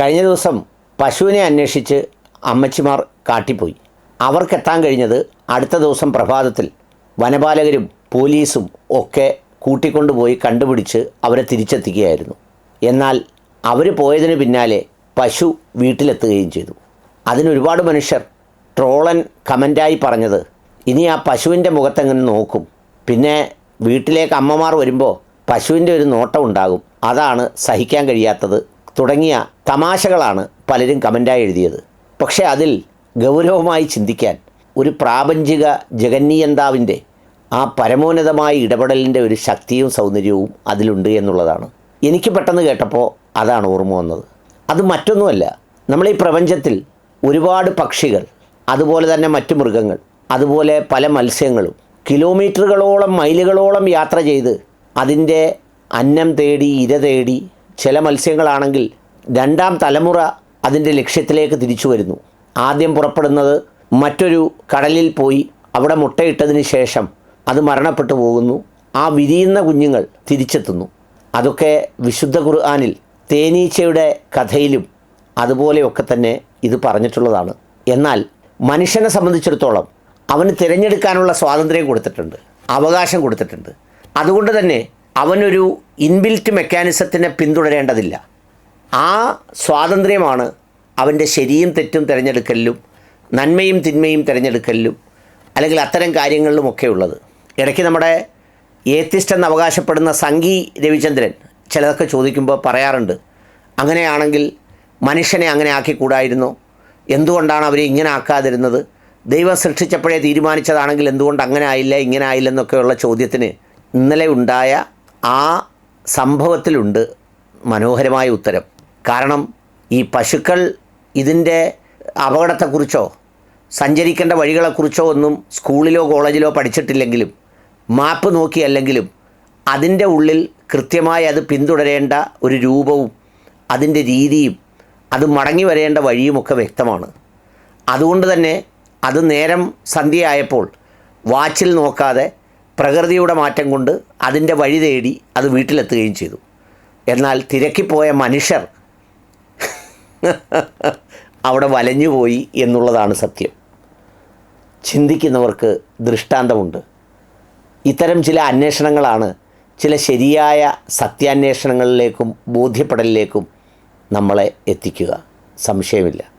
കഴിഞ്ഞ ദിവസം പശുവിനെ അന്വേഷിച്ച് അമ്മച്ചിമാർ കാട്ടിപ്പോയി. അവർക്കെത്താൻ കഴിഞ്ഞത് അടുത്ത ദിവസം പ്രഭാതത്തിൽ. വനപാലകരും പോലീസും ഒക്കെ കൂട്ടിക്കൊണ്ടുപോയി കണ്ടുപിടിച്ച് അവരെ തിരിച്ചെത്തിക്കുകയായിരുന്നു. എന്നാൽ അവർ പോയതിന് പിന്നാലെ പശു വീട്ടിലെത്തുകയും ചെയ്തു. അതിനൊരുപാട് മനുഷ്യർ ട്രോളൻ കമന്റായി പറഞ്ഞത് ഇനി ആ പശുവിന്റെ മുഖത്തെങ്ങനെ നോക്കും? പിന്നെ വീട്ടിലേക്ക് അമ്മമാർ വരുമ്പോൾ പശുവിന്റെ ഒരു നോട്ടം ഉണ്ടാകും. അതാണ് സഹിക്കാൻ കഴിയാത്തത് തുടങ്ങിയ തമാശകളാണ് പലരും കമന്റായി എഴുതിയത്. പക്ഷേ അതിൽ ഗൗരവമായി ചിന്തിക്കാൻ ഒരു പ്രാപഞ്ചിക ജഗന്നിയന്താവിന്റെ ആ പരമോന്നതമായ ഇടപെടലിന്റെ ഒരു ശക്തിയും സൗന്ദര്യവും അതിലുണ്ട് എന്നുള്ളതാണ്. എനിക്ക് പെട്ടെന്ന് കേട്ടപ്പോൾ അതാണ് ഓർമ്മ വന്നത്. അത് മറ്റൊന്നുമല്ല നമ്മൾ ഈ പ്രപഞ്ചത്തിൽ ഒരുപാട് പക്ഷികൾ അതുപോലെ തന്നെ മറ്റു മൃഗങ്ങൾ അതുപോലെ പല മത്സ്യങ്ങളും കിലോമീറ്ററുകളോളം മൈലുകളോളം യാത്ര ചെയ്ത് അതിന്റെ അന്നം തേടി ഇര തേടി ചില മത്സ്യങ്ങളാണെങ്കിൽ രണ്ടാം തലമുറ അതിന്റെ ലക്ഷ്യത്തിലേക്ക് തിരിച്ചു വരുന്നു. ആദ്യം പുറപ്പെടുന്നത് മറ്റൊരു കടലിൽ പോയി അവിടെ മുട്ടയിട്ടതിന് ശേഷം അത് മരണപ്പെട്ടു പോകുന്നു. ആ വിരിയുന്ന കുഞ്ഞുങ്ങൾ തിരിച്ചെത്തുന്നു. അതൊക്കെ വിശുദ്ധ ഖുർആാനിൽ തേനീച്ചയുടെ കഥയിലും അതുപോലെയൊക്കെ തന്നെ ഇത് പറഞ്ഞിട്ടുള്ളതാണ്. എന്നാൽ മനുഷ്യനെ സംബന്ധിച്ചിടത്തോളം അവന് തിരഞ്ഞെടുക്കാനുള്ള സ്വാതന്ത്ര്യം കൊടുത്തിട്ടുണ്ട് അവകാശം കൊടുത്തിട്ടുണ്ട്. അതുകൊണ്ട് തന്നെ അവനൊരു ഇൻബിൽറ്റ് മെക്കാനിസത്തിനെ പിന്തുടരേണ്ടതില്ല. ആ സ്വാതന്ത്ര്യമാണ് അവന്റെ ശരിയും തെറ്റും തിരഞ്ഞെടുക്കലിലും നന്മയും തിന്മയും തിരഞ്ഞെടുക്കലിലും അല്ലെങ്കിൽ അത്തരം കാര്യങ്ങളിലുമൊക്കെ ഉള്ളത്. ഇടയ്ക്ക് നമ്മുടെ ഏത്തിസ്റ്റ് എന്ന് അവകാശപ്പെടുന്ന സംഗി രവിചന്ദ്രൻ ചിലതൊക്കെ ചോദിക്കുമ്പോൾ പറയാറുണ്ട് അങ്ങനെയാണെങ്കിൽ മനുഷ്യനെ അങ്ങനെ ആക്കിക്കൂടായിരുന്നു? എന്തുകൊണ്ടാണ് അവരെ ഇങ്ങനെ ആക്കാതിരുന്നത്? ദൈവം സൃഷ്ടിച്ചപ്പോഴേ തീരുമാനിച്ചതാണെങ്കിൽ എന്തുകൊണ്ട് അങ്ങനെ ആയില്ല ഇങ്ങനെ ആയില്ല എന്നൊക്കെയുള്ള ചോദ്യത്തിന് ഇന്നലെ ഉണ്ടായ ആ സംഭവത്തിലുണ്ട് മനോഹരമായ ഉത്തരം. കാരണം ഈ പശുക്കൾ ഇതിന്റെ അപകടത്തെക്കുറിച്ചോ സഞ്ചരിക്കേണ്ട വഴികളെക്കുറിച്ചോ ഒന്നും സ്കൂളിലോ കോളേജിലോ പഠിച്ചിട്ടില്ലെങ്കിലും മാപ്പ് നോക്കിയല്ലെങ്കിലും അതിന്റെ ഉള്ളിൽ കൃത്യമായി അത് പിന്തുടരേണ്ട ഒരു രൂപവും അതിന്റെ രീതിയും അത് മടങ്ങി വരേണ്ട വഴിയുമൊക്കെ വ്യക്തമാണ്. അതുകൊണ്ട് തന്നെ അത് നേരം സന്ധ്യയായപ്പോൾ വാച്ചിൽ നോക്കാതെ പ്രകൃതിയുടെ മാറ്റം കൊണ്ട് അതിന്റെ വഴി തേടി അത് വീട്ടിലെത്തുകയും ചെയ്തു. എന്നാൽ തിരക്കിപ്പോയ മനുഷ്യർ അവിടെ വലഞ്ഞുപോയി എന്നുള്ളതാണ് സത്യം. ചിന്തിക്കുന്നവർക്ക് ദൃഷ്ടാന്തമുണ്ട്. ഇത്തരം ചില അന്വേഷണങ്ങളാണ് ചില ശരിയായ സത്യാന്വേഷണങ്ങളിലേക്കും ബോധ്യപ്പെടലിലേക്കും നമ്മളെ എത്തിക്കുക. സംശയമില്ല.